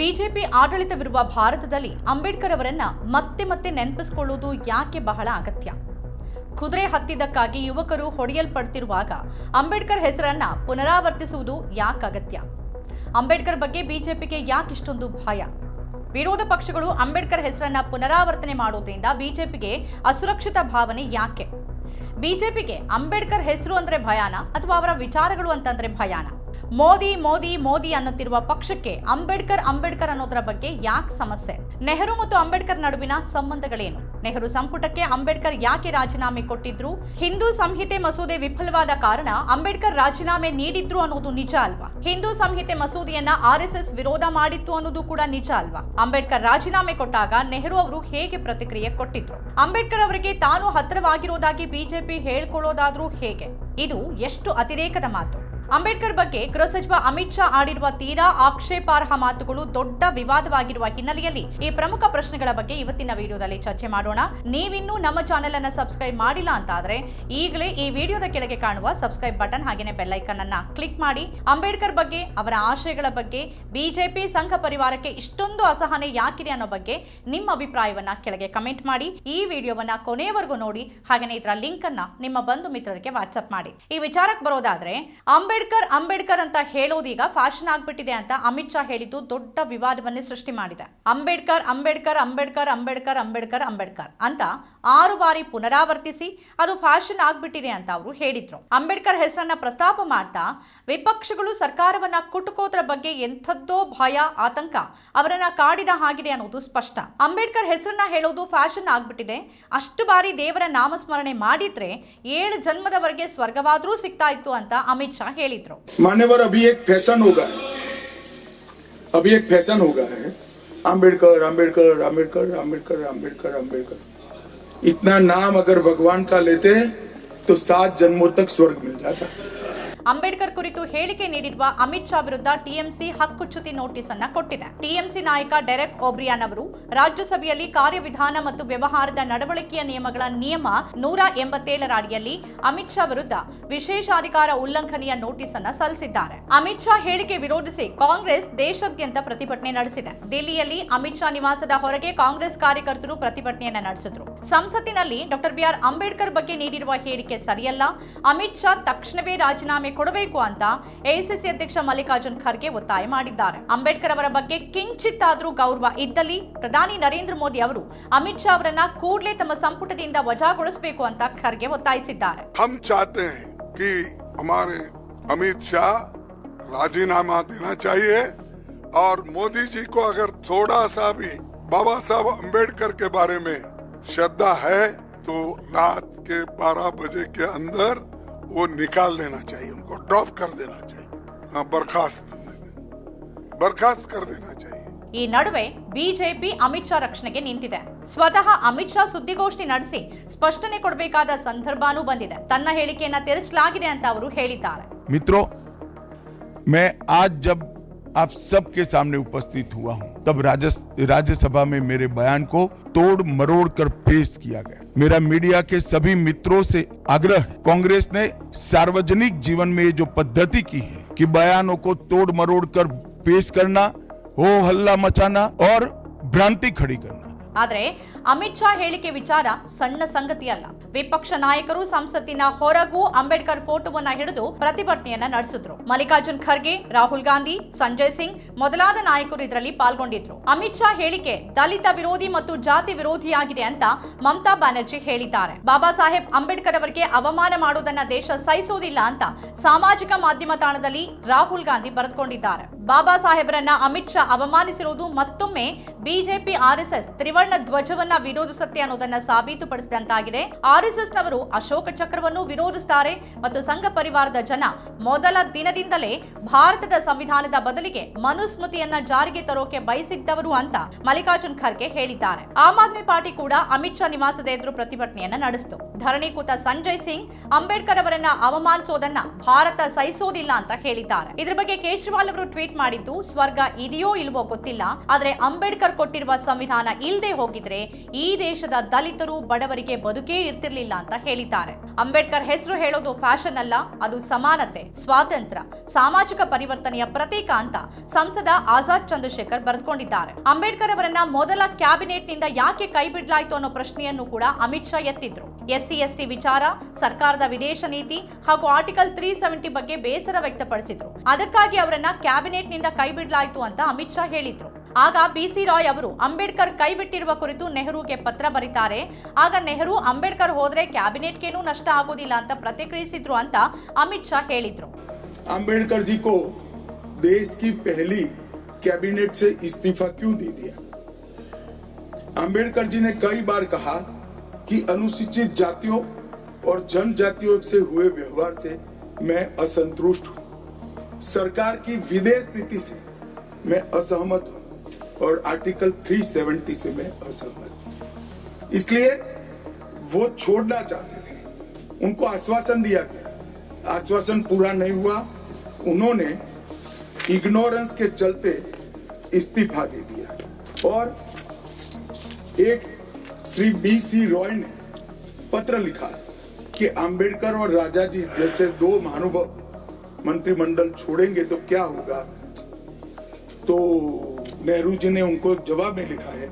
BJP ಆಡಳಿತವಿರುವ ಭಾರತದಲ್ಲಿ ಅಂಬೇಡ್ಕರ್ ಅವರನ್ನ ಮತ್ತೆ ಮತ್ತೆ ನೆನಪಿಸಿಕೊಳ್ಳುವುದು ಯಾಕೆ ಬಹಳ ಅಗತ್ಯ? ಕುದುರೆ ಹತ್ತಿದ್ದಕ್ಕಾಗಿ ಯುವಕರು ಹೊಡೆಯಲ್ಪಡ್ತಿರುವಾಗ ಅಂಬೇಡ್ಕರ್ ಹೆಸರನ್ನ ಪುನರಾವರ್ತಿಸುವುದು ಯಾಕೆ ಅಗತ್ಯ? ಅಂಬೇಡ್ಕರ್ ಬಗ್ಗೆ ಬಿಜೆಪಿಗೆ ಯಾಕಿಷ್ಟೊಂದು ಭಯ? ವಿರೋಧ ಪಕ್ಷಗಳು ಅಂಬೇಡ್ಕರ್ ಹೆಸರನ್ನ ಪುನರಾವರ್ತನೆ ಮಾಡೋದ್ರಿಂದ ಬಿಜೆಪಿಗೆ ಅಸುರಕ್ಷಿತ ಭಾವನೆ ಯಾಕೆ? ಬಿಜೆಪಿಗೆ ಅಂಬೇಡ್ಕರ್ ಹೆಸರು ಅಂದ್ರೆ ಭಯಾನ ಅಥವಾ ಅವರ ವಿಚಾರಗಳು ಅಂತಂದ್ರೆ ಭಯಾನ? ಮೋದಿ ಮೋದಿ ಮೋದಿ ಅನ್ನುತ್ತಿರುವ ಪಕ್ಷಕ್ಕೆ ಅಂಬೇಡ್ಕರ್ ಅಂಬೇಡ್ಕರ್ ಅನ್ನೋದ್ರ ಬಗ್ಗೆ ಯಾಕೆ ಸಮಸ್ಯೆ? ನೆಹರು ಮತ್ತು ಅಂಬೇಡ್ಕರ್ ನಡುವಿನ ಸಂಬಂಧಗಳೇನು? ನೆಹರು ಸಂಪುಟಕ್ಕೆ ಅಂಬೇಡ್ಕರ್ ಯಾಕೆ ರಾಜೀನಾಮೆ ಕೊಟ್ಟಿದ್ರು? ಹಿಂದೂ ಸಂಹಿತೆ ಮಸೂದೆ ವಿಫಲವಾದ ಕಾರಣ ಅಂಬೇಡ್ಕರ್ ರಾಜೀನಾಮೆ ನೀಡಿದ್ರು ಅನ್ನೋದು ನಿಜ ಅಲ್ವಾ? ಹಿಂದೂ ಸಂಹಿತೆ ಮಸೂದೆಯನ್ನ ಆರ್ಎಸ್ಎಸ್ ವಿರೋಧ ಮಾಡಿತ್ತು ಅನ್ನೋದು ಕೂಡ ನಿಜ ಅಲ್ವಾ? ಅಂಬೇಡ್ಕರ್ ರಾಜೀನಾಮೆ ಕೊಟ್ಟಾಗ ನೆಹರು ಅವರು ಹೇಗೆ ಪ್ರತಿಕ್ರಿಯೆ ಕೊಟ್ಟಿದ್ರು? ಅಂಬೇಡ್ಕರ್ ಅವರಿಗೆ ತಾನು ಹತ್ತಿರವಾಗಿರೋದಾಗಿ ಬಿಜೆಪಿ ಹೇಳ್ಕೊಳ್ಳೋದಾದ್ರೂ ಹೇಗೆ? ಇದು ಎಷ್ಟು ಅತಿರೇಕದ ಮಾತು. ಅಂಬೇಡ್ಕರ್ ಬಗ್ಗೆ ಗೃಹ ಸಚಿವ ಅಮಿತ್ ಶಾ ಆಡಿರುವ ತೀರಾ ಆಕ್ಷೇಪಾರ್ಹ ಮಾತುಗಳು ದೊಡ್ಡ ವಿವಾದವಾಗಿರುವ ಹಿನ್ನೆಲೆಯಲ್ಲಿ ಈ ಪ್ರಮುಖ ಪ್ರಶ್ನೆಗಳ ಬಗ್ಗೆ ಇವತ್ತಿನ ವಿಡಿಯೋದಲ್ಲಿ ಚರ್ಚೆ ಮಾಡೋಣ. ನೀವಿನ್ನೂ ನಮ್ಮ ಚಾನೆಲ್ ಅನ್ನು ಸಬ್ಸ್ಕ್ರೈಬ್ ಮಾಡಿಲ್ಲ ಅಂತ ಆದ್ರೆ ಈಗಲೇ ಈ ವಿಡಿಯೋದ ಕೆಳಗೆ ಕಾಣುವ ಸಬ್ಸ್ಕ್ರೈಬ್ ಬಟನ್ ಹಾಗೇನೆ ಬೆಲ್ಲೈಕನ್ ಅನ್ನ ಕ್ಲಿಕ್ ಮಾಡಿ. ಅಂಬೇಡ್ಕರ್ ಬಗ್ಗೆ, ಅವರ ಆಶಯಗಳ ಬಗ್ಗೆ ಬಿಜೆಪಿ ಸಂಘ ಪರಿವಾರಕ್ಕೆ ಇಷ್ಟೊಂದು ಅಸಹನೆ ಯಾಕಿದೆ ಅನ್ನೋ ಬಗ್ಗೆ ನಿಮ್ಮ ಅಭಿಪ್ರಾಯವನ್ನ ಕೆಳಗೆ ಕಮೆಂಟ್ ಮಾಡಿ. ಈ ವಿಡಿಯೋವನ್ನ ಕೊನೆಯವರೆಗೂ ನೋಡಿ. ಹಾಗೆಯೇ ಇದರ ಲಿಂಕ್ ಅನ್ನ ನಿಮ್ಮ ಬಂಧು ಮಿತ್ರರಿಗೆ ವಾಟ್ಸ್ಆಪ್ ಮಾಡಿ. ಈ ವಿಚಾರಕ್ಕೆ ಬರೋದಾದ್ರೆ, ಅಂಬೇಡ್ಕರ್ ಅಂಬೇಡ್ಕರ್ ಅಂಬೇಡ್ಕರ್ ಅಂತ ಹೇಳೋದೀಗ ಫ್ಯಾಷನ್ ಆಗ್ಬಿಟ್ಟಿದೆ ಅಂತ ಅಮಿತ್ ಶಾ ಹೇಳಿದ್ದು ದೊಡ್ಡ ವಿವಾದವನ್ನೇ ಸೃಷ್ಟಿ ಮಾಡಿದೆ. ಅಂಬೇಡ್ಕರ್ ಅಂಬೇಡ್ಕರ್ ಅಂಬೇಡ್ಕರ್ ಅಂಬೇಡ್ಕರ್ ಅಂಬೇಡ್ಕರ್ ಅಂಬೇಡ್ಕರ್ ಅಂತ ಆರು ಬಾರಿ ಪುನರಾವರ್ತಿಸಿ ಅದು ಫ್ಯಾಷನ್ ಆಗ್ಬಿಟ್ಟಿದೆ ಅಂತ ಅವರು ಹೇಳಿದ್ರು. ಅಂಬೇಡ್ಕರ್ ಹೆಸರನ್ನ ಪ್ರಸ್ತಾಪ ಮಾಡ್ತಾ ವಿಪಕ್ಷಗಳು ಸರ್ಕಾರವನ್ನ ಕುಟುಕೋದ್ರ ಬಗ್ಗೆ ಎಂಥದ್ದೋ ಭಯ, ಆತಂಕ ಅವರನ್ನ ಕಾಡಿದ ಹಾಗಿದೆ ಅನ್ನೋದು ಸ್ಪಷ್ಟ. ಅಂಬೇಡ್ಕರ್ ಹೆಸರನ್ನ ಹೇಳೋದು ಫ್ಯಾಷನ್ ಆಗ್ಬಿಟ್ಟಿದೆ. ಅಷ್ಟು ಬಾರಿ ದೇವರ ನಾಮಸ್ಮರಣೆ ಮಾಡಿದ್ರೆ ಏಳು ಜನ್ಮದವರೆಗೆ ಸ್ವರ್ಗವಾದ್ರೂ ಸಿಗ್ತಾ ಇತ್ತು ಅಂತ ಅಮಿತ್ ಶಾ સંમેલિત मान्यवर अभी एक फ़ैशन होगा है। अभी एक फ़ैशन होगा है। आम्बेडकर आम्बेडकर आम्बेडकर आम्बेडकर आम्बेडकर आम्बेडकर इतना नाम अगर भगवान का लेते तो सात जन्मों तक स्वर्ग मिल जाता। ಅಂಬೇಡ್ಕರ್ ಕುರಿತು ಹೇಳಿಕೆ ನೀಡಿರುವ ಅಮಿತ್ ಶಾ ವಿರುದ್ಧ ಟಿಎಂಸಿ ಹಕ್ಕುಚ್ಯುತಿ ನೋಟಿಸ್ ಅನ್ನ ಕೊಟ್ಟಿದೆ. ಟಿಎಂಸಿ ನಾಯಕ ಡೆರೆಕ್ ಓಬ್ರಿಯಾನ್ ಅವರು ರಾಜ್ಯಸಭೆಯಲ್ಲಿ ಕಾರ್ಯವಿಧಾನ ಮತ್ತು ವ್ಯವಹಾರದ ನಡವಳಿಕೆಯ ನಿಯಮಗಳ ನಿಯಮ ನೂರ ಎಂಬತ್ತೇಳರ ಅಡಿಯಲ್ಲಿ ಅಮಿತ್ ಶಾ ವಿರುದ್ಧ ವಿಶೇಷಾಧಿಕಾರ ಉಲ್ಲಂಘನೆಯ ನೋಟಿಸ್ ಅನ್ನ ಸಲ್ಲಿಸಿದ್ದಾರೆ. ಅಮಿತ್ ಶಾ ಹೇಳಿಕೆ ವಿರೋಧಿಸಿ ಕಾಂಗ್ರೆಸ್ ದೇಶಾದ್ಯಂತ ಪ್ರತಿಭಟನೆ ನಡೆಸಿದೆ. ದಿಲ್ಲಿಯಲ್ಲಿ ಅಮಿತ್ ಶಾ ನಿವಾಸದ ಹೊರಗೆ ಕಾಂಗ್ರೆಸ್ ಕಾರ್ಯಕರ್ತರು ಪ್ರತಿಭಟನೆಯನ್ನ ನಡೆಸಿದ್ರು. ಸಂಸತ್ತಿನಲ್ಲಿ ಡಾಕ್ಟರ್ ಬಿಆರ್ ಅಂಬೇಡ್ಕರ್ ಬಗ್ಗೆ ನೀಡಿರುವ ಹೇಳಿಕೆ ಸರಿಯಲ್ಲ. ಅಮಿತ್ ಶಾ ತಕ್ಷಣವೇ ರಾಜೀನಾಮೆ ಕೊಡಬೇಕು ಅಂತ ಎಐಸಿಸಿ ಅಧ್ಯಕ್ಷ ಮಲ್ಲಿಕಾರ್ಜುನ್ ಖರ್ಗೆ ಒತ್ತಾಯ ಮಾಡಿದ್ದಾರೆ ಅಂಬೇಡ್ಕರ್ ಅವರ ಬಗ್ಗೆ ಕಿಂಚಿತ್ತಾದ್ರೂ ಗೌರವ ಇದ್ದಲ್ಲಿ ಪ್ರಧಾನಿ ನರೇಂದ್ರ ಮೋದಿ ಅವರು ಅಮಿತ್ ಶಾ ಅವರನ್ನ ಕೂಡಲೇ ತಮ್ಮ ಸಂಪುಟದಿಂದ ವಜಾಗೊಳಿಸಬೇಕು ಅಂತ ಖರ್ಗೆ ಒತ್ತಾಯಿಸಿದ್ದಾರೆ हम चाहते हैं कि हमारे अमित शाह राजीनामा देना चाहिए और मोदी जी को अगर थोड़ा सा भी बाबा साहब अंबेडकर के बारे में श्रद्धा है तो रात के 12 बजे के अंदर वो निकाल देना चाहिए उनको ड्रॉप कर देना चाहिए हाँ, बर्खास्त होने देना। बर्खास्त कर देना चाहिए ಈ ನಡುವೆ ಬಿಜೆಪಿ ಅಮಿತ್ ಶಾ ರಕ್ಷಣೆಗೆ ನಿಂತಿದೆ ಸ್ವತಃ ಅಮಿತ್ ಶಾ ಸುದ್ದಿಗೋಷ್ಠಿ ನಡೆಸಿ ಸ್ಪಷ್ಟನೆ ಕೊಡಬೇಕಾದ ಸಂದರ್ಭನೂ ಬಂದಿದೆ ತನ್ನ ಹೇಳಿಕೆಯನ್ನ ತಿರುಚಲಾಗಿದೆ ಅಂತ ಅವರು ಹೇಳಿದ್ದಾರೆ मित्रों मैं आज जब आप सबके सामने उपस्थित हुआ हूँ। तब राज्यसभा में मेरे बयान को तोड़ मरोड़ कर पेश किया गया। मेरा मीडिया के सभी मित्रों से आग्रह कांग्रेस ने सार्वजनिक जीवन में ये जो पद्धति की है कि बयानों को तोड़ मरोड़ कर पेश करना, हो हल्ला मचाना और भ्रांति खड़ी करना ಆದ್ರೆ ಅಮಿತ್ ಶಾ ಹೇಳಿಕೆ ವಿಚಾರ ಸಣ್ಣ ಸಂಗತಿಯಲ್ಲ. ವಿಪಕ್ಷ ನಾಯಕರು ಸಂಸತ್ತಿನ ಹೊರಗೂ ಅಂಬೇಡ್ಕರ್ ಫೋಟೋವನ್ನ ಹಿಡಿದು ಪ್ರತಿಭಟನೆಯನ್ನ ನಡೆಸಿದ್ರು. ಮಲ್ಲಿಕಾರ್ಜುನ್ ಖರ್ಗೆ, ರಾಹುಲ್ ಗಾಂಧಿ, ಸಂಜಯ್ ಸಿಂಗ್ ಮೊದಲಾದ ನಾಯಕರು ಇದರಲ್ಲಿ ಪಾಲ್ಗೊಂಡಿದ್ರು. ಅಮಿತ್ ಶಾ ಹೇಳಿಕೆ ದಲಿತ ವಿರೋಧಿ ಮತ್ತು ಜಾತಿ ವಿರೋಧಿಯಾಗಿದೆ ಅಂತ ಮಮತಾ ಬ್ಯಾನರ್ಜಿ ಹೇಳಿದ್ದಾರೆ. ಬಾಬಾ ಸಾಹೇಬ್ ಅಂಬೇಡ್ಕರ್ ಅವರಿಗೆ ಅವಮಾನ ಮಾಡೋದನ್ನ ದೇಶ ಸಹಿಸೋದಿಲ್ಲ ಅಂತ ಸಾಮಾಜಿಕ ಮಾಧ್ಯಮ ತಾಣದಲ್ಲಿ ರಾಹುಲ್ ಗಾಂಧಿ ಬರೆದುಕೊಂಡಿದ್ದಾರೆ. ಬಾಬಾ ಸಾಹೇಬರನ್ನ ಅಮಿತ್ ಶಾ ಅವಮಾನಿಸಿರುವುದು ಮತ್ತೊಮ್ಮೆ ಬಿಜೆಪಿ ಆರ್ಎಸ್ಎಸ್ ತ್ರಿವರ್ಣ ಧ್ವಜವನ್ನ ವಿರೋಧಿಸುತ್ತೆ ಅನ್ನೋದನ್ನ ಸಾಬೀತುಪಡಿಸಿದಂತಾಗಿದೆ. ಆರ್ಎಸ್ಎಸ್ ನವರು ಅಶೋಕ ಚಕ್ರವನ್ನು ವಿರೋಧಿಸುತ್ತಾರೆ ಮತ್ತು ಸಂಘ ಪರಿವಾರದ ಜನ ಮೊದಲ ದಿನದಿಂದಲೇ ಭಾರತದ ಸಂವಿಧಾನದ ಬದಲಿಗೆ ಮನುಸ್ಮೃತಿಯನ್ನ ಜಾರಿಗೆ ತರೋಕೆ ಬಯಸಿದ್ದವರು ಅಂತ ಮಲ್ಲಿಕಾರ್ಜುನ್ ಖರ್ಗೆ ಹೇಳಿದ್ದಾರೆ. ಆಮ್ ಆದ್ಮಿ ಪಾರ್ಟಿ ಕೂಡ ಅಮಿತ್ ಶಾ ನಿವಾಸದ ಎದುರು ಪ್ರತಿಭಟನೆಯನ್ನ ನಡೆಸಿತು. ಧರಣಿ ಕೂತ ಸಂಜಯ್ ಸಿಂಗ್ ಅಂಬೇಡ್ಕರ್ ಅವರನ್ನ ಅವಮಾನಿಸೋದನ್ನ ಭಾರತ ಸಹಿಸೋದಿಲ್ಲ ಅಂತ ಹೇಳಿದ್ದಾರೆ. ಇದ್ರ ಬಗ್ಗೆ ಕೇಜ್ರಿವಾಲ್ ಅವರು ಟ್ವೀಟ್ ಮಾಡಿದ್ದು, ಸ್ವರ್ಗ ಇದೆಯೋ ಇಲ್ವೋ ಗೊತ್ತಿಲ್ಲ, ಆದ್ರೆ ಅಂಬೇಡ್ಕರ್ ಕೊಟ್ಟಿರುವ ಸಂವಿಧಾನ ಇಲ್ಲದೆ ಹೋಗಿದ್ರೆ ಈ ದೇಶದ ದಲಿತರು ಬಡವರಿಗೆ ಬದುಕೇ ಇರ್ತಿರ್ಲಿಲ್ಲ ಅಂತ ಹೇಳಿದ್ದಾರೆ. ಅಂಬೇಡ್ಕರ್ ಹೆಸರು ಹೇಳೋದು ಫ್ಯಾಷನ್ ಅಲ್ಲ, ಅದು ಸಮಾನತೆ, ಸ್ವಾತಂತ್ರ್ಯ, ಸಾಮಾಜಿಕ ಪರಿವರ್ತನೆಯ ಪ್ರತೀಕ ಅಂತ ಸಂಸದ ಆಜಾದ್ ಚಂದ್ರಶೇಖರ್ ಬರೆದುಕೊಂಡಿದ್ದಾರೆ. ಅಂಬೇಡ್ಕರ್ ಅವರನ್ನ ಮೊದಲ ಕ್ಯಾಬಿನೆಟ್ನಿಂದ ಯಾಕೆ ಕೈ ಬಿಡ್ಲಾಯ್ತು ಅನ್ನೋ ಪ್ರಶ್ನೆಯನ್ನು ಕೂಡ ಅಮಿತ್ ಶಾ ಎತ್ತಿದ್ರು. ಎಸ್ಸಿ, ಎಸ್ಟಿ ವಿಚಾರ, ಸರ್ಕಾರದ ವಿದೇಶ ನೀತಿ ಹಾಗೂ ಆರ್ಟಿಕಲ್ ತ್ರೀ ಸೆವೆಂಟಿ ಬಗ್ಗೆ ಬೇಸರ ವ್ಯಕ್ತಪಡಿಸಿದ್ರು. ಅದಕ್ಕಾಗಿ ಅವರನ್ನ ಕ್ಯಾಬಿನೆಟ್ನಿಂದ ಕೈ ಬಿಡ್ಲಾಯ್ತು ಅಂತ ಅಮಿತ್ ಶಾ ಹೇಳಿದ್ರು. ಆಗ ಬಿ ಸಿ ರಾಯ್ ಅವರು ಅಂಬೇಡ್ಕರ್ ಕೈ ಬಿಟ್ಟಿರುವ ಕುರಿತು ನೆಹರೂಗೆ ಪತ್ರ ಬರೀತಾರೆ ಆಗ ನೆಹರು ಅಂಬೇಡ್ಕರ್ ಹೋದ್ರೆ ಕ್ಯಾಬಿನೆಟ್ಗೇನೂ ನಷ್ಟ ಆಗೋದಿಲ್ಲ ಅಂತ ಪ್ರತಿಕ್ರಿಯಿಸಿದ್ರು ಅಂತ ಅಮಿತ್ ಶಾ ಹೇಳಿದ್ರು आम्बेडकर जी को देश की पहली कैबिनेट से इस्तीफा क्यों दे दिया आम्बेडकर जी ने कई बार कहा कि अनुसूचित जातियों और जनजातियों से हुए व्यवहार से मैं असंतुष्ट हूं सरकार की विदेश नीति से मैं असहमत हूं और आर्टिकल 370 से मैं असहमत इसलिए वो छोड़ना चाहते थे। उनको आश्वासन दिया गया। आश्वासन पूरा नहीं हुआ। उन्होंने इग्नोरेंस के चलते इस्तीफा दे दिया। और एक श्री बी सी रॉय ने पत्र लिखा कि अंबेडकर और राजा जी जैसे दो महानुभव मंत्रिमंडल छोड़ेंगे तो क्या होगा? तो नेहरू जी ने उनको जवाब में लिखा है,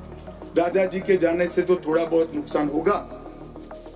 दादाजी के जाने से तो थोड़ा बहुत नुकसान होगा।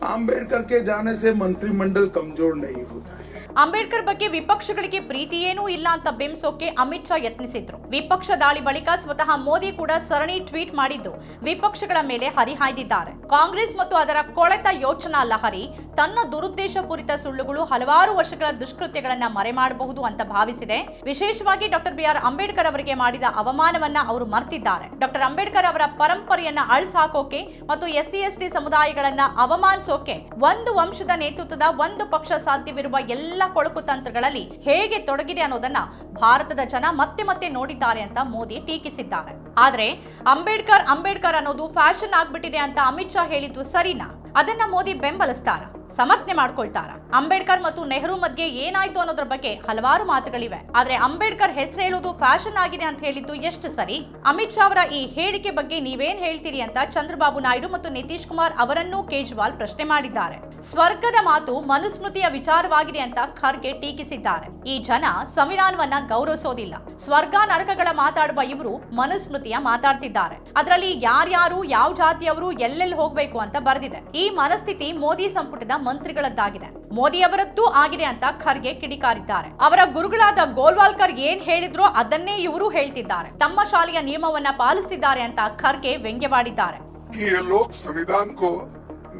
आम्बेडकर के जाने से मंत्रिमंडल कमज़ोर नहीं होता है। ಅಂಬೇಡ್ಕರ್ ಬಗ್ಗೆ ವಿಪಕ್ಷಗಳಿಗೆ ಪ್ರೀತಿಯೇನೂ ಇಲ್ಲ ಅಂತ ಬಿಂಬಿಸೋಕೆ ಅಮಿತ್ ಶಾ ಯತ್ನಿಸಿದ್ರು. ವಿಪಕ್ಷ ದಾಳಿ ಬಳಿಕ ಸ್ವತಃ ಮೋದಿ ಕೂಡ ಸರಣಿ ಟ್ವೀಟ್ ಮಾಡಿದ್ದು, ವಿಪಕ್ಷಗಳ ಮೇಲೆ ಹರಿಹಾಯ್ದಿದ್ದಾರೆ. ಕಾಂಗ್ರೆಸ್ ಮತ್ತು ಅದರ ಕೊಳೆತ ಯೋಚನಾ ಲಹರಿ, ತನ್ನ ದುರುದ್ದೇಶಪೂರಿತ ಸುಳ್ಳುಗಳು ಹಲವಾರು ವರ್ಷಗಳ ದುಷ್ಕೃತ್ಯಗಳನ್ನ ಮರೆ ಮಾಡಬಹುದು ಅಂತ ಭಾವಿಸಿದೆ. ವಿಶೇಷವಾಗಿ ಡಾಕ್ಟರ್ ಬಿ ಆರ್ ಅಂಬೇಡ್ಕರ್ ಅವರಿಗೆ ಮಾಡಿದ ಅವಮಾನವನ್ನ ಅವರು ಮರ್ತಿದ್ದಾರೆ. ಡಾಕ್ಟರ್ ಅಂಬೇಡ್ಕರ್ ಅವರ ಪರಂಪರೆಯನ್ನ ಅಳಿಸಾಕೋಕೆ ಮತ್ತು ಎಸ್ಸಿ ಎಸ್ಟಿ ಸಮುದಾಯಗಳನ್ನ ಅವಮಾನಿಸೋಕೆ ಒಂದು ವಂಶದ ನೇತೃತ್ವದ ಒಂದು ಪಕ್ಷ ಸಾಧ್ಯವಿರುವ ಎಲ್ಲ ಕೊಳಕು ತಂತ್ರಗಳಲ್ಲಿ ಹೇಗೆ ತೊಡಗಿದೆ ಅನ್ನೋದನ್ನ ಭಾರತದ ಜನ ಮತ್ತೆ ಮತ್ತೆ ನೋಡಿದ್ದಾರೆ ಅಂತ ಮೋದಿ ಟೀಕಿಸಿದ್ದಾರೆ. ಆದ್ರೆ ಅಂಬೇಡ್ಕರ್ ಅಂಬೇಡ್ಕರ್ ಅನ್ನೋದು ಫ್ಯಾಷನ್ ಆಗ್ಬಿಟ್ಟಿದೆ ಅಂತ ಅಮಿತ್ ಶಾ ಹೇಳಿದ್ದು ಸರಿನಾ? ಅದನ್ನ ಮೋದಿ ಬೆಂಬಲಿಸ್ತಾರ? ಸಮರ್ಥನೆ ಮಾಡ್ಕೊಳ್ತಾರ? ಅಂಬೇಡ್ಕರ್ ಮತ್ತು ನೆಹರು ಮಧ್ಯೆ ಏನಾಯ್ತು ಅನ್ನೋದ್ರ ಬಗ್ಗೆ ಹಲವಾರು ಮಾತುಗಳಿವೆ. ಆದ್ರೆ ಅಂಬೇಡ್ಕರ್ ಹೆಸರು ಹೇಳೋದು ಫ್ಯಾಷನ್ ಆಗಿದೆ ಅಂತ ಹೇಳಿದ್ದು ಎಷ್ಟು ಸರಿ? ಅಮಿತ್ ಶಾ ಅವರ ಈ ಹೇಳಿಕೆ ಬಗ್ಗೆ ನೀವೇನ್ ಹೇಳ್ತೀರಿ ಅಂತ ಚಂದ್ರಬಾಬು ನಾಯ್ಡು ಮತ್ತು ನಿತೀಶ್ ಕುಮಾರ್ ಅವರನ್ನೂ ಕೇಜ್ರಿವಾಲ್ ಪ್ರಶ್ನೆ ಮಾಡಿದ್ದಾರೆ. ಸ್ವರ್ಗದ ಮಾತು ಮನುಸ್ಮೃತಿಯ ವಿಚಾರವಾಗಿದೆ ಅಂತ ಖರ್ಗೆ ಟೀಕಿಸಿದ್ದಾರೆ. ಈ ಜನ ಸಂವಿಧಾನವನ್ನ ಗೌರವಿಸೋದಿಲ್ಲ. ಸ್ವರ್ಗ ನರಕಗಳ ಮಾತಾಡುವ ಇವರು ಮನುಸ್ಮೃತಿಯ ಮಾತಾಡ್ತಿದ್ದಾರೆ ಅದರಲ್ಲಿ ಯಾರ್ಯಾರು ಯಾವ ಜಾತಿಯವರು ಎಲ್ಲೆಲ್ಲಿ ಹೋಗ್ಬೇಕು ಅಂತ ಬರೆದಿದೆ ಈ ಮನಸ್ಥಿತಿ ಮೋದಿ ಸಂಪುಟದ ಮಂತ್ರಿಗಳದ್ದಾಗಿದೆ ಮೋದಿ ಅವರದ್ದು ಆಗಿದೆ ಅಂತ ಖರ್ಗೆ ಕಿಡಿಕಾರಿದ್ದಾರೆ ಅವರ ಗುರುಗಳಾದ ಗೋಲ್ವಾಲ್ಕರ್ ಏನ್ ಹೇಳಿದ್ರೋ ಅದನ್ನೇ ಇವರು ಹೇಳ್ತಿದ್ದಾರೆ ತಮ್ಮ ಶಾಲೆಯ ನಿಯಮವನ್ನ ಪಾಲಿಸ್ತಿದ್ದಾರೆ ಅಂತ ಖರ್ಗೆ ವ್ಯಂಗ್ಯವಾಡಿದ್ದಾರೆ कि ये लोग संविधान को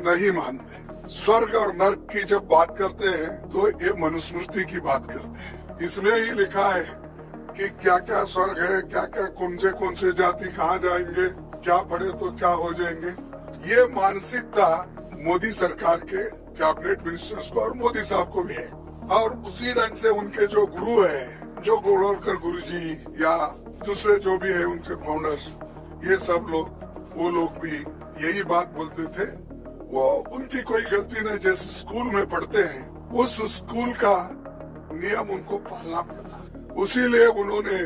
नहीं मानते स्वर्ग और नर्क की जब बात करते हैं तो ये मनुस्मृति की बात करते हैं इसमें ही लिखा है कि क्या क्या स्वर्ग है क्या क्या कौन से कौन से जाति कहाँ जाएँगे, क्या पढ़े तो क्या हो जाएँगे। ये मानसिकता मोदी सरकार के कैबिनेट मिनिस्टर्स को और मोदी साहब को भी है। और उसी ढंग से उनके जो गुरु है, जो गोलवलकर गुरु जी या दूसरे जो भी है उनके फाउंडर्स ये सब लोग, वो लोग भी यही बात बोलते थे। वो उनकी कोई गलती नहीं, जैसे स्कूल में पढ़ते हैं, उस स्कूल का नियम उनको पालना पड़ता। उसीलिए उन्होंने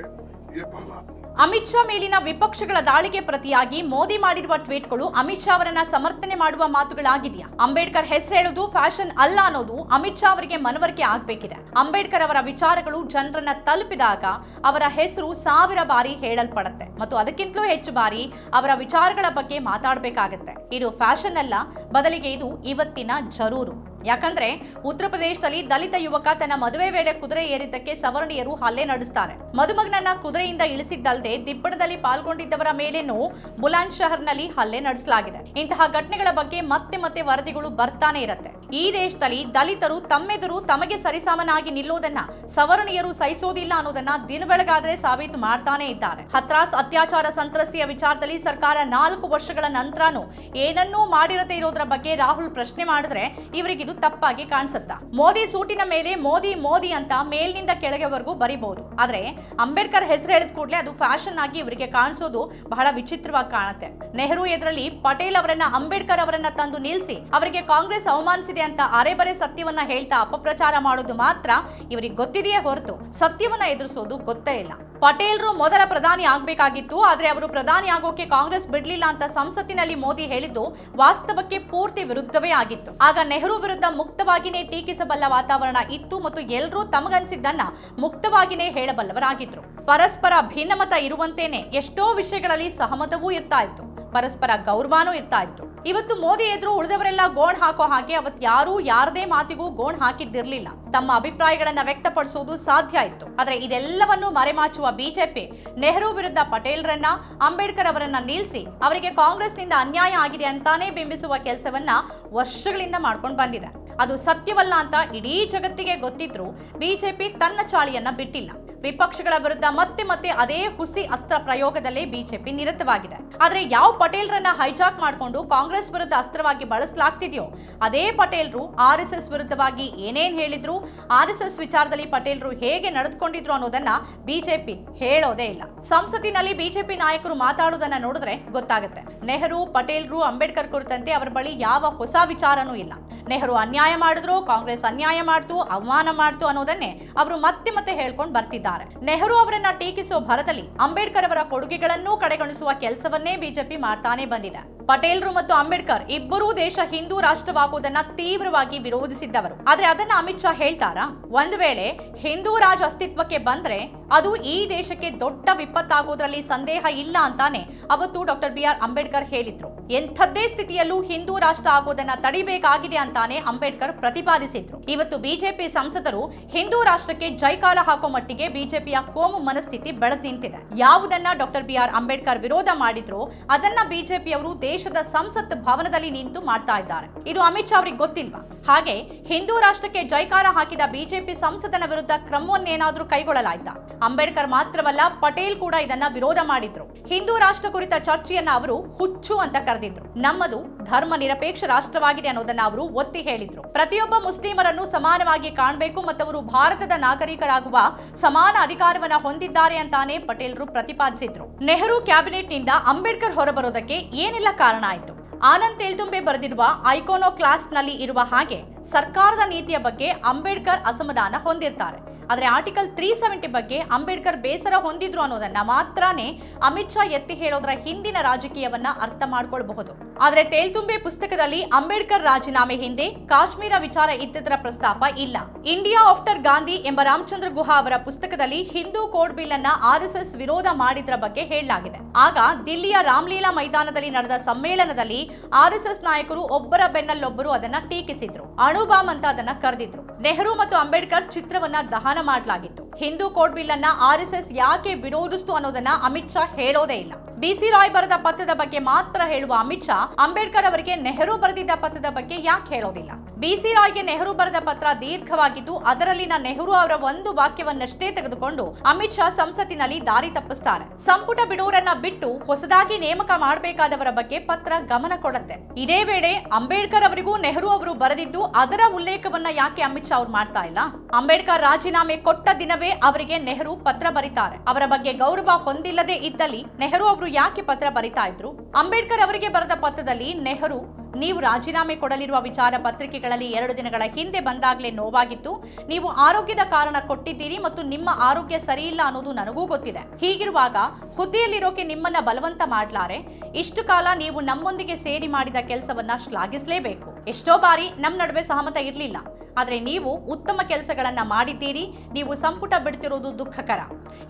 ये पाला ಅಮಿತ್ ಶಾ ಮೇಲಿನ ವಿಪಕ್ಷಗಳ ದಾಳಿಗೆ ಪ್ರತಿಯಾಗಿ ಮೋದಿ ಮಾಡಿರುವ ಟ್ವೀಟ್ಗಳು ಅಮಿತ್ ಶಾ ಅವರನ್ನ ಸಮರ್ಥನೆ ಮಾಡುವ ಮಾತುಗಳಾಗಿದೆಯಾ ಅಂಬೇಡ್ಕರ್ ಹೆಸರು ಹೇಳೋದು ಫ್ಯಾಷನ್ ಅಲ್ಲ ಅನ್ನೋದು ಅಮಿತ್ ಶಾ ಅವರಿಗೆ ಮನವರಿಕೆ ಆಗ್ಬೇಕಿದೆ ಅಂಬೇಡ್ಕರ್ ಅವರ ವಿಚಾರಗಳು ಜನರನ್ನ ತಲುಪಿದಾಗ ಅವರ ಹೆಸರು ಸಾವಿರ ಬಾರಿ ಹೇಳಲ್ಪಡುತ್ತೆ ಮತ್ತು ಅದಕ್ಕಿಂತಲೂ ಹೆಚ್ಚು ಬಾರಿ ಅವರ ವಿಚಾರಗಳ ಬಗ್ಗೆ ಮಾತಾಡಬೇಕಾಗತ್ತೆ ಇದು ಫ್ಯಾಷನ್ ಅಲ್ಲ ಬದಲಿಗೆ ಇದು ಇವತ್ತಿನ ಜರೂರು ಯಾಕಂದ್ರೆ ಉತ್ತರ ಪ್ರದೇಶದಲ್ಲಿ ದಲಿತ ಯುವಕ ತನ್ನ ಮದುವೆ ವೇಳೆ ಕುದುರೆ ಏರಿದ್ದಕ್ಕೆ ಸವರ್ಣೀಯರು ಹಲ್ಲೆ ನಡೆಸ್ತಾರೆ. ಮದುಮಗನನ್ನ ಕುದುರೆಯಿಂದ ಇಳಿಸಿದ್ದಲ್ಲದೆ ದಿಬ್ಬಣದಲ್ಲಿ ಪಾಲ್ಗೊಂಡಿದ್ದವರ ಮೇಲೇನೂ ಬುಲಾಂದ್ ಶಹರ್ನಲ್ಲಿ ಹಲ್ಲೆ ನಡೆಸಲಾಗಿದೆ. ಇಂತಹ ಘಟನೆಗಳ ಬಗ್ಗೆ ಮತ್ತೆ ಮತ್ತೆ ವರದಿಗಳು ಬರ್ತಾನೆ ಇರುತ್ತೆ. ಈ ದೇಶದಲ್ಲಿ ದಲಿತರು ತಮ್ಮೆದುರು ತಮಗೆ ಸರಿಸಮನಾಗಿ ನಿಲ್ಲೋದನ್ನ ಸವರ್ಣೀಯರು ಸಹಿಸೋದಿಲ್ಲ ಅನ್ನೋದನ್ನ ದಿನಬೆಳಗಾದ್ರೆ ಸಾಬೀತು ಮಾಡ್ತಾನೆ ಇದ್ದಾರೆ. ಹತ್ರಾಸ್ ಅತ್ಯಾಚಾರ ಸಂತ್ರಸ್ತೆಯ ವಿಚಾರದಲ್ಲಿ ಸರ್ಕಾರ ನಾಲ್ಕು ವರ್ಷಗಳ ನಂತರನೂ ಏನನ್ನೂ ಮಾಡಿರದೇ ಇರೋದ್ರ ಬಗ್ಗೆ ರಾಹುಲ್ ಪ್ರಶ್ನೆ ಮಾಡಿದ್ರೆ ಇವರಿಗಿದು ತಪ್ಪಾಗಿ ಕಾಣಿಸುತ್ತಾ. ಮೋದಿ ಸೂಟಿನ ಮೇಲೆ ಮೋದಿ ಮೋದಿ ಅಂತ ಮೇಲ್ನಿಂದ ಕೆಳಗೆವರೆಗೂ ಬರಿಬಹುದು. ಆದ್ರೆ ಅಂಬೇಡ್ಕರ್ ಹೆಸರು ಹೇಳಿದ ಕೂಡಲೇ ಅದು ಫ್ಯಾಷನ್ ಆಗಿ ಇವರಿಗೆ ಕಾಣಿಸೋದು ಬಹಳ ವಿಚಿತ್ರವಾಗಿ ಕಾಣುತ್ತೆ. ನೆಹರು ಎದುರಲ್ಲಿ ಪಟೇಲ್ ಅವರನ್ನ, ಅಂಬೇಡ್ಕರ್ ಅವರನ್ನ ತಂದು ನಿಲ್ಲಿಸಿ ಅವರಿಗೆ ಕಾಂಗ್ರೆಸ್ ಅವಮಾನಿಸಿದೆ ಅಂತ ಅರೆಬರೆ ಸತ್ಯವನ್ನ ಹೇಳ್ತಾ ಅಪಪ್ರಚಾರ ಮಾಡೋದು ಮಾತ್ರ ಇವರಿಗೆ ಗೊತ್ತಿದೆಯೇ ಹೊರತು ಸತ್ಯವನ್ನ ಎದುರಿಸೋದು ಗೊತ್ತೇ ಇಲ್ಲ. ಪಟೇಲ್ರು ಮೊದಲ ಪ್ರಧಾನಿ ಆಗಬೇಕಾಗಿತ್ತು, ಆದರೆ ಅವರು ಪ್ರಧಾನಿ ಆಗೋಕೆ ಕಾಂಗ್ರೆಸ್ ಬಿಡಲಿಲ್ಲ ಅಂತ ಸಂಸತ್ತಿನಲ್ಲಿ ಮೋದಿ ಹೇಳಿದ್ದು ವಾಸ್ತವಕ್ಕೆ ಪೂರ್ತಿ ವಿರುದ್ಧವೇ ಆಗಿತ್ತು. ಆಗ ನೆಹರು ವಿರುದ್ಧ ಮುಕ್ತವಾಗಿನೇ ಟೀಕಿಸಬಲ್ಲ ವಾತಾವರಣ ಇತ್ತು ಮತ್ತು ಎಲ್ಲರೂ ತಮಗನ್ಸಿದ್ದನ್ನ ಮುಕ್ತವಾಗಿನೇ ಹೇಳಬಲ್ಲವರಾಗಿದ್ರು. ಪರಸ್ಪರ ಭಿನ್ನಮತ ಇರುವಂತೇನೆ ಎಷ್ಟೋ ವಿಷಯಗಳಲ್ಲಿ ಸಹಮತವೂ ಇರ್ತಾ ಇತ್ತು. ಪರಸ್ಪರ ಗೌರವಾನೂ ಇರ್ತಾ ಇತ್ತು. ಇವತ್ತು ಮೋದಿ ಎದುರು ಉಳಿದವರೆಲ್ಲ ಗೋಣ್ ಹಾಕೋ ಹಾಗೆ ಅವತ್ ಯಾರೂ ಯಾರದೇ ಮಾತಿಗೂ ಗೋಣ್ ಹಾಕಿದ್ದಿರ್ಲಿಲ್ಲ. ತಮ್ಮ ಅಭಿಪ್ರಾಯಗಳನ್ನ ವ್ಯಕ್ತಪಡಿಸುವುದು ಸಾಧ್ಯ ಇತ್ತು. ಆದ್ರೆ ಇದೆಲ್ಲವನ್ನು ಮರೆಮಾಚುವ ಬಿಜೆಪಿ ನೆಹರು ವಿರುದ್ಧ ಪಟೇಲ್ರನ್ನ, ಅಂಬೇಡ್ಕರ್ ಅವರನ್ನ ನಿಲ್ಲಿಸಿ ಅವರಿಗೆ ಕಾಂಗ್ರೆಸ್ನಿಂದ ಅನ್ಯಾಯ ಆಗಿದೆ ಅಂತಾನೆ ಬಿಂಬಿಸುವ ಕೆಲಸವನ್ನ ವರ್ಷಗಳಿಂದ ಮಾಡ್ಕೊಂಡು ಬಂದಿದೆ. ಅದು ಸತ್ಯವಲ್ಲ ಅಂತ ಇಡೀ ಜಗತ್ತಿಗೆ ಗೊತ್ತಿದ್ರು ಬಿಜೆಪಿ ತನ್ನ ಚಾಳಿಯನ್ನ ಬಿಟ್ಟಿಲ್ಲ. ವಿಪಕ್ಷಗಳ ವಿರುದ್ಧ ಮತ್ತೆ ಮತ್ತೆ ಅದೇ ಹುಸಿ ಅಸ್ತ್ರ ಪ್ರಯೋಗದಲ್ಲಿ ಬಿಜೆಪಿ ನಿರತವಾಗಿದೆ. ಆದ್ರೆ ಯಾವ ಪಟೇಲ್ರನ್ನ ಹೈಜಾಕ್ ಮಾಡಿಕೊಂಡು ಕಾಂಗ್ರೆಸ್ ವಿರುದ್ಧ ಅಸ್ತ್ರವಾಗಿ ಬಳಸಲಾಗ್ತಿದೆಯೋ, ಅದೇ ಪಟೇಲ್ರು ಆರ್ ಎಸ್ ಎಸ್ ವಿರುದ್ಧವಾಗಿ ಏನೇನ್ ಹೇಳಿದ್ರು, ಆರ್ ಎಸ್ ಎಸ್ ವಿಚಾರದಲ್ಲಿ ಪಟೇಲ್ರು ಹೇಗೆ ನಡೆದುಕೊಂಡಿದ್ರು ಅನ್ನೋದನ್ನ ಬಿಜೆಪಿ ಹೇಳೋದೇ ಇಲ್ಲ. ಸಂಸತ್ತಿನಲ್ಲಿ ಬಿಜೆಪಿ ನಾಯಕರು ಮಾತಾಡೋದನ್ನ ನೋಡಿದ್ರೆ ಗೊತ್ತಾಗುತ್ತೆ. ನೆಹರು, ಪಟೇಲ್ರು, ಅಂಬೇಡ್ಕರ್ ಕುರಿತಂತೆ ಅವರ ಬಳಿ ಯಾವ ಹೊಸ ವಿಚಾರನೂ ಇಲ್ಲ. ನೆಹರು ಅನ್ಯಾಯ ಮಾಡಿದ್ರು, ಕಾಂಗ್ರೆಸ್ ಅನ್ಯಾಯ ಮಾಡ್ತು, ಅವಮಾನ ಮಾಡ್ತು ಅನ್ನೋದನ್ನೇ ಅವರು ಮತ್ತೆ ಮತ್ತೆ ಹೇಳ್ಕೊಂಡು ಬರ್ತಿದ್ದಾರೆ. ನೆಹರು ಅವರನ್ನ ಟೀಕಿಸುವ ಭರದಲ್ಲಿ ಅಂಬೇಡ್ಕರ್ ಅವರ ಕೊಡುಗೆಗಳನ್ನೂ ಕಡೆಗಣಿಸುವ ಕೆಲಸವನ್ನೇ ಬಿಜೆಪಿ ಮಾಡ್ತಾನೆ ಬಂದಿದೆ. ಪಟೇಲ್ರು ಮತ್ತು ಅಂಬೇಡ್ಕರ್ ಇಬ್ಬರೂ ದೇಶ ಹಿಂದೂ ರಾಷ್ಟ್ರವಾಗುವುದನ್ನ ತೀವ್ರವಾಗಿ ವಿರೋಧಿಸಿದ್ದವರು. ಆದ್ರೆ ಅದನ್ನ ಅಮಿತ್ ಶಾ ಹೇಳ್ತಾರಾ? ಒಂದು ವೇಳೆ ಹಿಂದೂ ರಾಜ್ ಅಸ್ತಿತ್ವಕ್ಕೆ ಬಂದ್ರೆ ಅದು ಈ ದೇಶಕ್ಕೆ ದೊಡ್ಡ ವಿಪತ್ತಾಗೋದ್ರಲ್ಲಿ ಸಂದೇಹ ಇಲ್ಲ ಅಂತಾನೆ ಅವತ್ತು ಡಾಕ್ಟರ್ ಬಿ ಆರ್ ಅಂಬೇಡ್ಕರ್ ಹೇಳಿದ್ರು. ಎಂಥದ್ದೇ ಸ್ಥಿತಿಯಲ್ಲೂ ಹಿಂದೂ ರಾಷ್ಟ್ರ ಆಗೋದನ್ನ ತಡಿಬೇಕಾಗಿದೆ ಅಂತಾನೆ ಅಂಬೇಡ್ಕರ್ ಪ್ರತಿಪಾದಿಸಿದ್ರು. ಇವತ್ತು ಬಿಜೆಪಿ ಸಂಸದರು ಹಿಂದೂ ರಾಷ್ಟ್ರಕ್ಕೆ ಜೈಕಾಲ ಹಾಕೋ ಮಟ್ಟಿಗೆ ಬಿಜೆಪಿಯ ಕೋಮು ಮನಸ್ಥಿತಿ ಬೆಳೆದು ನಿಂತಿದೆ. ಯಾವುದನ್ನ ಡಾಕ್ಟರ್ ಬಿ ಆರ್ ಅಂಬೇಡ್ಕರ್ ವಿರೋಧ ಮಾಡಿದ್ರು ಅದನ್ನ ಬಿಜೆಪಿಯವರು ದೇಶದ ಸಂಸತ್ ಭವನದಲ್ಲಿ ನಿಂತು ಮಾಡ್ತಾ ಇದ್ದಾರೆ. ಇದು ಅಮಿತ್ ಶಾ ಅವರಿಗೆ ಗೊತ್ತಿಲ್ವಾ? ಹಾಗೆ ಹಿಂದೂ ರಾಷ್ಟ್ರಕ್ಕೆ ಜೈಕಾರ ಹಾಕಿದ ಬಿಜೆಪಿ ಸಂಸದನ ವಿರುದ್ಧ ಕ್ರಮವನ್ನೇನಾದರೂ ಕೈಗೊಳ್ಳಲಾಯ್ತಾ? ಅಂಬೇಡ್ಕರ್ ಮಾತ್ರವಲ್ಲ, ಪಟೇಲ್ ಕೂಡ ಇದನ್ನ ವಿರೋಧ ಮಾಡಿದ್ರು. ಹಿಂದೂ ರಾಷ್ಟ್ರ ಕುರಿತ ಚರ್ಚೆಯನ್ನ ಅವರು ಹುಚ್ಚು ಅಂತ ಕರೆದಿದ್ರು. ನಮ್ಮದು ಧರ್ಮ ನಿರಪೇಕ್ಷ ರಾಷ್ಟ್ರವಾಗಿದೆ ಅನ್ನೋದನ್ನ ಅವರು ಒತ್ತಿ ಹೇಳಿದ್ರು. ಪ್ರತಿಯೊಬ್ಬ ಮುಸ್ಲಿಮರನ್ನು ಸಮಾನವಾಗಿ ಕಾಣಬೇಕು ಮತ್ತು ಅವರು ಭಾರತದ ನಾಗರಿಕರಾಗುವ ಸಮಾನ ಅಧಿಕಾರವನ್ನ ಹೊಂದಿದ್ದಾರೆ ಅಂತಾನೆ ಪಟೇಲ್ರು ಪ್ರತಿಪಾದಿಸಿದ್ರು. ನೆಹರು ಕ್ಯಾಬಿನೆಟ್ನಿಂದ ಅಂಬೇಡ್ಕರ್ ಹೊರಬರೋದಕ್ಕೆ ಏನೆಲ್ಲ ಕಾರಣ ಆಯ್ತು. ಆನಂದ್ ತೇಲ್ತುಂಬೆ ಬರೆದಿರುವ ಐಕೋನೋ ಕ್ಲಾಸ್ನಲ್ಲಿ ಇರುವ ಹಾಗೆ ಸರ್ಕಾರದ ನೀತಿಯ ಬಗ್ಗೆ ಅಂಬೇಡ್ಕರ್ ಅಸಮಾಧಾನ ಹೊಂದಿರ್ತಾರೆ. ಆದರೆ ಆರ್ಟಿಕಲ್ ತ್ರೀ ಸೆವೆಂಟಿ ಬಗ್ಗೆ ಅಂಬೇಡ್ಕರ್ ಬೇಸರ ಹೊಂದಿದ್ರು ಅನ್ನೋದನ್ನ ಮಾತ್ರನೇ ಅಮಿತ್ ಶಾ ಎತ್ತಿ ಹೇಳೋದ್ರ ಹಿಂದಿನ ರಾಜಕೀಯವನ್ನ ಅರ್ಥ ಮಾಡ್ಕೊಳ್ಬಹುದು. ಆದರೆ ತೇಲ್ತುಂಬೆ ಪುಸ್ತಕದಲ್ಲಿ ಅಂಬೇಡ್ಕರ್ ರಾಜೀನಾಮೆ ಹಿಂದೆ ಕಾಶ್ಮೀರ ವಿಚಾರ ಇದ್ದಿದ್ದರ ಪ್ರಸ್ತಾಪ ಇಲ್ಲ. ಇಂಡಿಯಾ ಆಫ್ಟರ್ ಗಾಂಧಿ ಎಂಬ ರಾಮಚಂದ್ರ ಗುಹಾ ಅವರ ಪುಸ್ತಕದಲ್ಲಿ ಹಿಂದೂ ಕೋಡ್ ಬಿಲ್ ಅನ್ನ ಆರ್ಎಸ್ಎಸ್ ವಿರೋಧ ಮಾಡಿದ್ರ ಬಗ್ಗೆ ಹೇಳಲಾಗಿದೆ. ಆಗ ದಿಲ್ಲಿಯ ರಾಮ್ಲೀಲಾ ಮೈದಾನದಲ್ಲಿ ನಡೆದ ಸಮ್ಮೇಳನದಲ್ಲಿ ಆರ್ಎಸ್ಎಸ್ ನಾಯಕರು ಒಬ್ಬರ ಬೆನ್ನಲ್ಲೊಬ್ಬರು ಅದನ್ನ ಟೀಕಿಸಿದ್ರು. ಅಣುಬಾಮ್ ಅಂತ ಅದನ್ನ ಕರೆದಿದ್ರು. ನೆಹರು ಮತ್ತು ಅಂಬೇಡ್ಕರ್ ಚಿತ್ರವನ್ನ ದಹನ ಮಾಡಲಾಗಿತ್ತು. ಹಿಂದೂ ಕೋಡ್ ಬಿಲ್ ಅನ್ನ ಆರ್ಎಸ್ಎಸ್ ಯಾಕೆ ವಿರೋಧಿಸ್ತು ಅನ್ನೋದನ್ನ ಅಮಿತ್ ಶಾ ಹೇಳೋದೇ ಇಲ್ಲ. ಬಿಸಿ ರಾಯ್ ಬರೆದ ಪತ್ರದ ಬಗ್ಗೆ ಮಾತ್ರ ಹೇಳುವ ಅಮಿತ್ ಶಾ, ಅಂಬೇಡ್ಕರ್ ಅವರಿಗೆ ನೆಹರು ಬರೆದಿದ್ದ ಪತ್ರದ ಬಗ್ಗೆ ಯಾಕೆ ಹೇಳೋದಿಲ್ಲ? ಬಿಸಿ ರಾಯ್ಗೆ ನೆಹರು ಬರೆದ ಪತ್ರ ದೀರ್ಘವಾಗಿದ್ದು, ಅದರಲ್ಲಿನ ನೆಹರು ಅವರ ಒಂದು ವಾಕ್ಯವನ್ನಷ್ಟೇ ತೆಗೆದುಕೊಂಡು ಅಮಿತ್ ಶಾ ಸಂಸತ್ತಿನಲ್ಲಿ ದಾರಿ ತಪ್ಪಿಸ್ತಾರೆ. ಸಂಪುಟ ಬಿಡುವರನ್ನ ಬಿಟ್ಟು ಹೊಸದಾಗಿ ನೇಮಕ ಮಾಡಬೇಕಾದವರ ಬಗ್ಗೆ ಪತ್ರ ಗಮನ ಕೊಡುತ್ತೆ. ಇದೇ ವೇಳೆ ಅಂಬೇಡ್ಕರ್ ಅವರಿಗೂ ನೆಹರು ಅವರು ಬರೆದಿದ್ದು, ಅದರ ಉಲ್ಲೇಖವನ್ನ ಯಾಕೆ ಅಮಿತ್ ಶಾ ಅವ್ರು ಮಾಡ್ತಾ ಇಲ್ಲ? ಅಂಬೇಡ್ಕರ್ ರಾಜೀನಾಮೆ ಕೊಟ್ಟ ದಿನವೇ ಅವರಿಗೆ ನೆಹರು ಪತ್ರ ಬರೀತಾರೆ. ಅವರ ಬಗ್ಗೆ ಗೌರವ ಹೊಂದಿಲ್ಲದೆ ಇದ್ದಲ್ಲಿ ನೆಹರು ಅವರು ಯಾಕೆ ಪತ್ರ ಬರಿತಾ ಇದ್ರು? ಅಂಬೇಡ್ಕರ್ ಅವರಿಗೆ ಬರೆದ ಪತ್ರದಲ್ಲಿ ನೆಹರು, ನೀವು ರಾಜೀನಾಮೆ ಕೊಡಲಿರುವ ವಿಚಾರ ಪತ್ರಿಕೆಗಳಲ್ಲಿ ಎರಡು ದಿನಗಳ ಹಿಂದೆ ಬಂದಾಗಲೇ ನೋವಾಗಿತ್ತು. ನೀವು ಆರೋಗ್ಯದ ಕಾರಣ ಕೊಟ್ಟಿದ್ದೀರಿ ಮತ್ತು ನಿಮ್ಮ ಆರೋಗ್ಯ ಸರಿಯಿಲ್ಲ ಅನ್ನೋದು ನನಗೂ ಗೊತ್ತಿದೆ. ಹೀಗಿರುವಾಗ ಹುದ್ದೆಯಲ್ಲಿರೋಕೆ ನಿಮ್ಮನ್ನ ಬಲವಂತ ಮಾಡ್ಲಾರೆ? ಇಷ್ಟು ಕಾಲ ನೀವು ನಮ್ಮೊಂದಿಗೆ ಸೇರಿ ಮಾಡಿದ ಕೆಲಸವನ್ನ ಶ್ಲಾಘಿಸಲೇಬೇಕು. ಎಷ್ಟೋ ಬಾರಿ ನಮ್ಮ ನಡುವೆ ಸಹಮತ ಇರಲಿಲ್ಲ. ಆದರೆ ನೀವು ಉತ್ತಮ ಕೆಲಸಗಳನ್ನು ಮಾಡಿದ್ದೀರಿ. ನೀವು ಸಂಪುಟ ಬಿಡ್ತಿರೋದು ದುಃಖಕರ.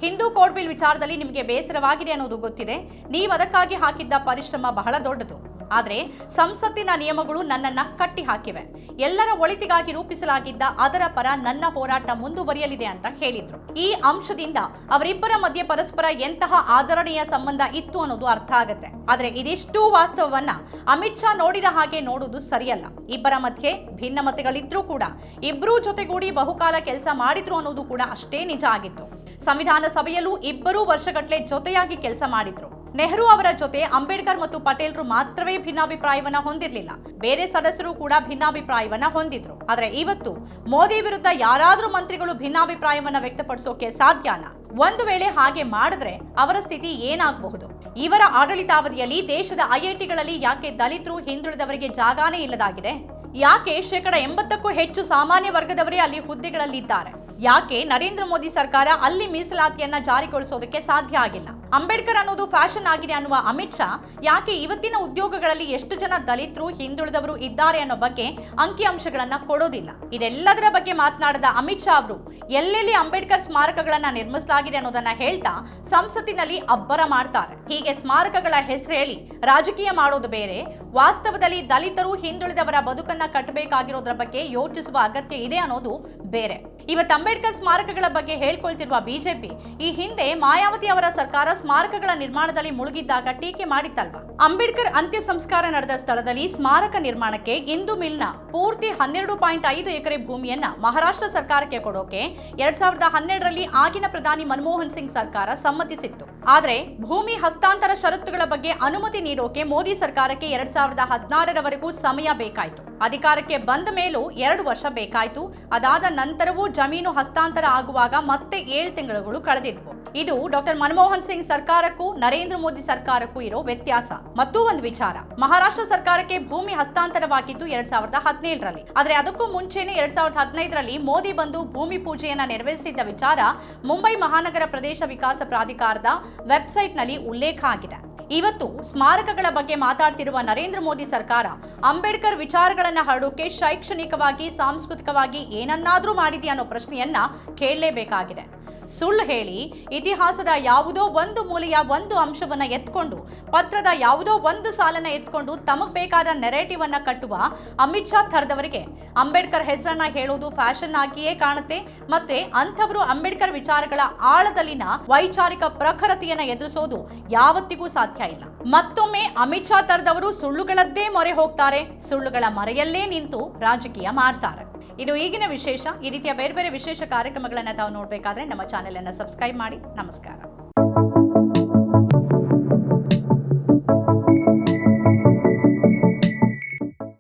ಹಿಂದೂ ಕೋಡ್ ಬಿಲ್ ವಿಚಾರದಲ್ಲಿ ನಿಮಗೆ ಬೇಸರವಾಗಿದೆ ಅನ್ನೋದು ಗೊತ್ತಿದೆ. ನೀವು ಅದಕ್ಕಾಗಿ ಹಾಕಿದ್ದ ಪರಿಶ್ರಮ ಬಹಳ ದೊಡ್ಡದು. ಆದರೆ ಸಂಸತ್ತಿನ ನಿಯಮಗಳು ನನ್ನನ್ನು ಕಟ್ಟಿ ಹಾಕಿವೆ. ಎಲ್ಲರ ಒಳಿತಿಗಾಗಿ ರೂಪಿಸಲಾಗಿದ್ದ ಅದರ ಪರ ನನ್ನ ಹೋರಾಟ ಮುಂದುವರಿಯಲಿದೆ ಅಂತ ಹೇಳಿದ್ರು. ಈ ಅಂಶದಿಂದ ಅವರಿಬ್ಬರ ಮಧ್ಯೆ ಪರಸ್ಪರ ಎಂತಹ ಆಧರಣೀಯ ಸಂಬಂಧ ಇತ್ತು ಅನ್ನೋದು ಅರ್ಥ ಆಗುತ್ತೆ. ಆದರೆ ಇದಿಷ್ಟೂ ವಾಸ್ತವವನ್ನ ಅಮಿತ್ ಶಾ ನೋಡಿದ ಹಾಗೆ ನೋಡುವುದು ಸರಿಯಲ್ಲ. ಇಬ್ಬರ ಮಧ್ಯೆ ಭಿನ್ನಮತಗಳಿದ್ರೂ ಕೂಡ ಇಬ್ಬರೂ ಜೊತೆಗೂಡಿ ಬಹುಕಾಲ ಕೆಲಸ ಮಾಡಿದ್ರು ಅನ್ನೋದು ಕೂಡ ಅಷ್ಟೇ ನಿಜ ಆಗಿತ್ತು. ಸಂವಿಧಾನ ಸಭೆಯಲ್ಲೂ ಇಬ್ಬರೂ ವರ್ಷಗಟ್ಟಲೆ ಜೊತೆಯಾಗಿ ಕೆಲಸ ಮಾಡಿದ್ರು. ನೆಹರು ಅವರ ಜೊತೆ ಅಂಬೇಡ್ಕರ್ ಮತ್ತು ಪಟೇಲ್ರು ಮಾತ್ರವೇ ಭಿನ್ನಾಭಿಪ್ರಾಯವನ್ನ ಹೊಂದಿರಲಿಲ್ಲ. ಬೇರೆ ಸದಸ್ಯರು ಕೂಡ ಭಿನ್ನಾಭಿಪ್ರಾಯವನ್ನ ಹೊಂದಿದ್ರು. ಆದ್ರೆ ಇವತ್ತು ಮೋದಿ ವಿರುದ್ಧ ಯಾರಾದ್ರೂ ಮಂತ್ರಿಗಳು ಭಿನ್ನಾಭಿಪ್ರಾಯವನ್ನ ವ್ಯಕ್ತಪಡಿಸೋಕೆ ಸಾಧ್ಯನಾ? ಒಂದು ವೇಳೆ ಹಾಗೆ ಮಾಡಿದ್ರೆ ಅವರ ಸ್ಥಿತಿ ಏನಾಗಬಹುದು? ಇವರ ಆಡಳಿತಾವಧಿಯಲ್ಲಿ ದೇಶದ ಐಐಟಿಗಳಲ್ಲಿ ಯಾಕೆ ದಲಿತರು ಹಿಂದುಳಿದವರಿಗೆ ಜಾಗಾನೇ ಇಲ್ಲದಾಗಿದೆ? ಯಾಕೆ ಶೇಕಡ ಎಂಬತ್ತಕ್ಕೂ ಹೆಚ್ಚು ಸಾಮಾನ್ಯ ವರ್ಗದವರೇ ಅಲ್ಲಿ ಹುದ್ದೆಗಳಲ್ಲಿದ್ದಾರೆ? ಯಾಕೆ ನರೇಂದ್ರ ಮೋದಿ ಸರ್ಕಾರ ಅಲ್ಲಿ ಮೀಸಲಾತಿಯನ್ನ ಜಾರಿಗೊಳಿಸೋದಕ್ಕೆ ಸಾಧ್ಯ ಆಗಿಲ್ಲ? ಅಂಬೇಡ್ಕರ್ ಅನ್ನೋದು ಫ್ಯಾಷನ್ ಆಗಿದೆ ಅನ್ನುವ ಅಮಿತ್ ಶಾ ಯಾಕೆ ಇವತ್ತಿನ ಉದ್ಯೋಗಗಳಲ್ಲಿ ಎಷ್ಟು ಜನ ದಲಿತರು, ಹಿಂದುಳಿದವರು ಇದ್ದಾರೆ ಅನ್ನೋ ಬಗ್ಗೆ ಅಂಕಿಅಂಶಗಳನ್ನ ಕೊಡೋದಿಲ್ಲ? ಇದೆಲ್ಲದರ ಬಗ್ಗೆ ಮಾತನಾಡಿದ ಅಮಿತ್ ಶಾ ಅವರು, ಎಲ್ಲೆಲ್ಲಿ ಅಂಬೇಡ್ಕರ್ ಸ್ಮಾರಕಗಳನ್ನ ನಿರ್ಮಿಸಲಾಗಿದೆ ಅನ್ನೋದನ್ನ ಹೇಳ್ತಾ ಸಂಸತ್ತಿನಲ್ಲಿ ಅಬ್ಬರ ಮಾಡ್ತಾರೆ. ಹೀಗೆ ಸ್ಮಾರಕಗಳ ಹೆಸರು ಹೇಳಿ ರಾಜಕೀಯ ಮಾಡೋದು ಬೇರೆ, ವಾಸ್ತವದಲ್ಲಿ ದಲಿತರು, ಹಿಂದುಳಿದವರ ಬದುಕನ್ನ ಕಟ್ಟಬೇಕಾಗಿರೋದ್ರ ಬಗ್ಗೆ ಯೋಚಿಸುವ ಅಗತ್ಯ ಇದೆ ಅನ್ನೋದು ಬೇರೆ. ಇವತ್ತು ಅಂಬೇಡ್ಕರ್ ಸ್ಮಾರಕಗಳ ಬಗ್ಗೆ ಹೇಳ್ಕೊಳ್ತಿರುವ ಬಿಜೆಪಿ, ಈ ಹಿಂದೆ ಮಾಯಾವತಿ ಅವರ ಸರ್ಕಾರ ಸ್ಮಾರಕಗಳ ನಿರ್ಮಾಣದಲ್ಲಿ ಮುಳುಗಿದ್ದಾಗ ಟೀಕೆ ಮಾಡಿತ್ತಲ್ವಾ? ಅಂಬೇಡ್ಕರ್ ಅಂತ್ಯ ಸಂಸ್ಕಾರ ನಡೆದ ಸ್ಥಳದಲ್ಲಿ ಸ್ಮಾರಕ ನಿರ್ಮಾಣಕ್ಕೆ ಇಂದು ಮಿಲ್ನ ಪೂರ್ತಿ ಹನ್ನೆರಡು ಪಾಯಿಂಟ್ ಐದು ಎಕರೆ ಭೂಮಿಯನ್ನ ಮಹಾರಾಷ್ಟ್ರ ಸರ್ಕಾರಕ್ಕೆ ಕೊಡೋಕೆ ಎರಡ್ ಸಾವಿರದ ಹನ್ನೆರಡರಲ್ಲಿ ಆಗಿನ ಪ್ರಧಾನಿ ಮನಮೋಹನ್ ಸಿಂಗ್ ಸರ್ಕಾರ ಸಮ್ಮತಿಸಿತ್ತು. ಆದರೆ ಭೂಮಿ ಹಸ್ತಾಂತರ ಷರತ್ತುಗಳ ಬಗ್ಗೆ ಅನುಮತಿ ನೀಡೋಕೆ ಮೋದಿ ಸರ್ಕಾರಕ್ಕೆ ಎರಡ್ ಸಾವಿರದ ಹದಿನಾರರವರೆಗೂ ಸಮಯ ಬೇಕಾಯಿತು. ಅಧಿಕಾರಕ್ಕೆ ಬಂದ ಮೇಲೂ ಎರಡು ವರ್ಷ ಬೇಕಾಯಿತು. ಅದಾದ ನಂತರವೂ ಜಮೀನು ಹಸ್ತಾಂತರ ಆಗುವಾಗ ಮತ್ತೆ ಏಳು ತಿಂಗಳುಗಳು ಕಳೆದಿದ್ವು. ಇದು ಡಾಕ್ಟರ್ ಮನಮೋಹನ್ ಸಿಂಗ್ ಸರ್ಕಾರಕ್ಕೂ, ನರೇಂದ್ರ ಮೋದಿ ಸರ್ಕಾರಕ್ಕೂ ಇರೋ ವ್ಯತ್ಯಾಸ. ಮತ್ತೂ ಒಂದು ವಿಚಾರ. ಮಹಾರಾಷ್ಟ್ರ ಸರ್ಕಾರಕ್ಕೆ ಭೂಮಿ ಹಸ್ತಾಂತರವಾಗಿದ್ದು ಎರಡ್ ಸಾವಿರದ ಹದಿನೇಳರಲ್ಲಿ. ಆದ್ರೆ ಅದಕ್ಕೂ ಮುಂಚೆನೆ ಎರಡ್ ಸಾವಿರದ ಹದಿನೈದರಲ್ಲಿ ಮೋದಿ ಬಂದು ಭೂಮಿ ಪೂಜೆಯನ್ನ ನೆರವೇರಿಸಿದ್ದ ವಿಚಾರ ಮುಂಬೈ ಮಹಾನಗರ ಪ್ರದೇಶ ವಿಕಾಸ ಪ್ರಾಧಿಕಾರದ ವೆಬ್ಸೈಟ್ನಲ್ಲಿ ಉಲ್ಲೇಖ ಆಗಿದೆ. ಇವತ್ತು ಸ್ಮಾರಕಗಳ ಬಗ್ಗೆ ಮಾತಾಡ್ತಿರುವ ನರೇಂದ್ರ ಮೋದಿ ಸರ್ಕಾರ ಅಂಬೇಡ್ಕರ್ ವಿಚಾರಗಳನ್ನು ಹರಡೋಕೆ ಶೈಕ್ಷಣಿಕವಾಗಿ, ಸಾಂಸ್ಕೃತಿಕವಾಗಿ ಏನನ್ನಾದರೂ ಮಾಡಿದೆಯಾ ಅನ್ನೋ ಪ್ರಶ್ನೆಯನ್ನ ಕೇಳಲೇಬೇಕಾಗಿದೆ. ಸುಳ್ಳು ಹೇಳಿ ಇತಿಹಾಸದ ಯಾವುದೋ ಒಂದು ಮೂಲೆಯ ಒಂದು ಅಂಶವನ್ನ ಎತ್ಕೊಂಡು, ಪತ್ರದ ಯಾವುದೋ ಒಂದು ಸಾಲನ್ನು ಎತ್ಕೊಂಡು ತಮಗ್ ಬೇಕಾದ ನೆರೇಟಿವ್ ಅನ್ನು ಕಟ್ಟುವ ಅಮಿತ್ ಶಾ ಥರದವರಿಗೆ. ಅಂಬೇಡ್ಕರ್ ಹೆಸರನ್ನ ಹೇಳೋದು ಫ್ಯಾಷನ್ ಆಗಿಯೇ ಕಾಣುತ್ತೆ, ಮತ್ತೆ ಅಂಥವರು ಅಂಬೇಡ್ಕರ್ ವಿಚಾರಗಳ ಆಳದಲ್ಲಿನ ವೈಚಾರಿಕ ಪ್ರಖರತೆಯನ್ನ ಎದುರಿಸೋದು ಯಾವತ್ತಿಗೂ ಸಾಧ್ಯ ಇಲ್ಲ. ಮತ್ತೊಮ್ಮೆ ಅಮಿತ್ ಶಾ ಥರದವರು ಸುಳ್ಳುಗಳದ್ದೇ ಮೊರೆ ಹೋಗ್ತಾರೆ, ಸುಳ್ಳುಗಳ ಮರೆಯಲ್ಲೇ ನಿಂತು ರಾಜಕೀಯ ಮಾಡ್ತಾರೆ. ಇದು ಈಗಿನ ವಿಶೇಷ, ಈ ರೀತಿಯ ಬೇರೆ ಬೇರೆ ವಿಶೇಷ ಕಾರ್ಯಕ್ರಮಗಳನ್ನು ತಾವು ನೋಡಬೇಕಾದ್ರೆ ನಮ್ಮ ಚಾನೆಲನ್ನು ಸಬ್ಸ್ಕ್ರೈಬ್ ಮಾಡಿ. ನಮಸ್ಕಾರ.